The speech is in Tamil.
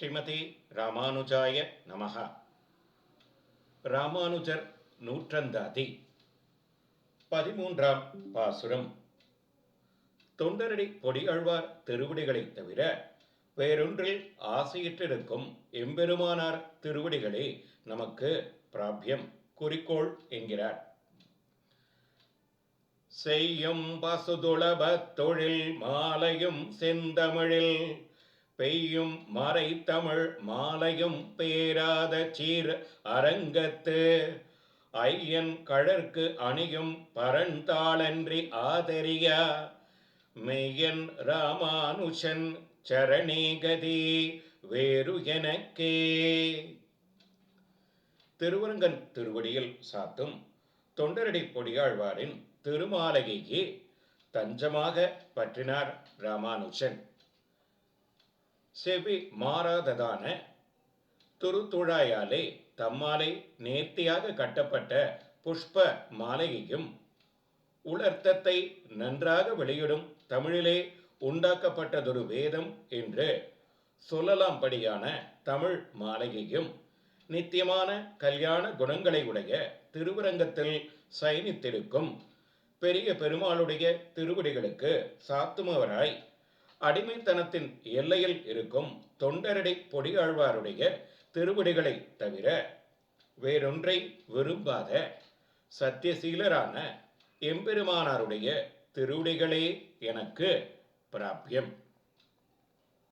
ஸ்ரீமதி ராமானுஜாய நமகா ராமானுஜர் நூற்றந்தாதி. பதிமூன்றாம் பாசுரம். தொண்டரடி பொடியாழ்வார் திருவடிகளைத் தவிர வேறொன்றில் ஆசையிட்டிருக்கும் எம்பெருமானார் திருவடிகளே நமக்கு பிராபியம் குறிக்கோள் என்கிறார். செய்யும் பசுதுளபத் தொழில் மாலையும் செந்தமிழில் பெய்யும் மறைத்தமிழ் மாலையும் பேராத சீர் அரங்கத்து. ஐயன் கழற்கு அணியும் பரந்தாளன்றி ஆதரியா மெய்யன் ராமானுஷன் சரணேகதி வேறு எனக்கே. திருவரங்கன் திருவடியில் சாத்தும் தொண்டரடி பொடியாழ்வாரின் திருமாலையையே தஞ்சமாக பற்றினார் ராமானுஜன் செவி மாறாததான துருத்துழாயாலே தம்மாலை நேர்த்தியாக கட்டப்பட்ட புஷ்ப மாலையையும் உலர்த்தத்தை நன்றாக வெளியிடும் தமிழிலே உண்டாக்கப்பட்டதொரு வேதம் என்று சொல்லலாம்படியான தமிழ் மாலையையும் நித்தியமான கல்யாண குணங்களை உடைய திருவரங்கத்தில் சயனித்திருக்கும் பெரிய பெருமாளுடைய திருவடிகளுக்கு சாத்துமவராய் அடிமைத்தனத்தின் எல்லையில் இருக்கும் தொண்டரடை பொடியாழ்வாருடைய திருவடிகளை தவிர வேறொன்றை விரும்பாத சத்தியசீலரான எம்பெருமானாருடைய திருவடிகளே எனக்கு பிராபியம்.